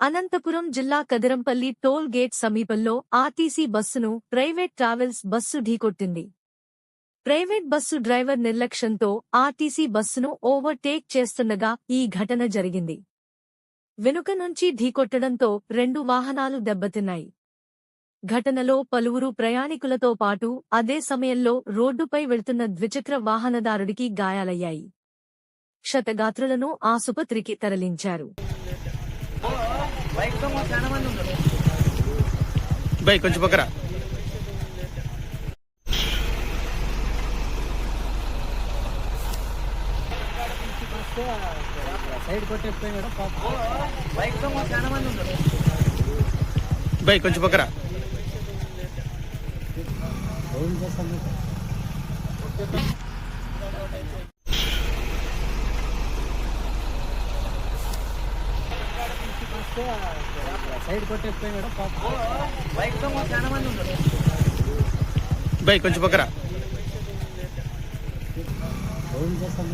అనంతపురం జిల్లా Kadirampalli toll gate సమీపంలో RTC బస్సును ప్రైవేట్ ట్రావెల్స్ బస్సు ఢీకొట్టింది. ప్రైవేట్ బస్సు డ్రైవర్ నిర్లక్ష్యంతో ఆర్టీసీ బస్సును ఓవర్టేక్ చేస్తుండగా ఈ ఘటన జరిగింది. వెనుక నుంచి ఢీకొట్టడంతో రెండు వాహనాలు దెబ్బతిన్నాయి. ఘటనలో పలువురు ప్రయాణికులతో పాటు అదే సమయంలో రోడ్డుపై వెళ్తున్న ద్విచక్ర వాహనదారుడికి గాయాలయ్యాయి. క్షతగాత్రులను ఆసుపత్రికి తరలించారు. బై కొంచెం పక్కరా. సైడ్ కొట్టేకపోయినాడు బైక్తో చాలా మంది ఉన్నారు బైక్ కొంచెం పక్కరా. ఏం చేస్తాం సైడ్ కొట్టేకపోయినాడు బైక్తో చాలా మంది ఉన్నారు బై కొంచెం పక్కరా. ఏం చేస్తాం?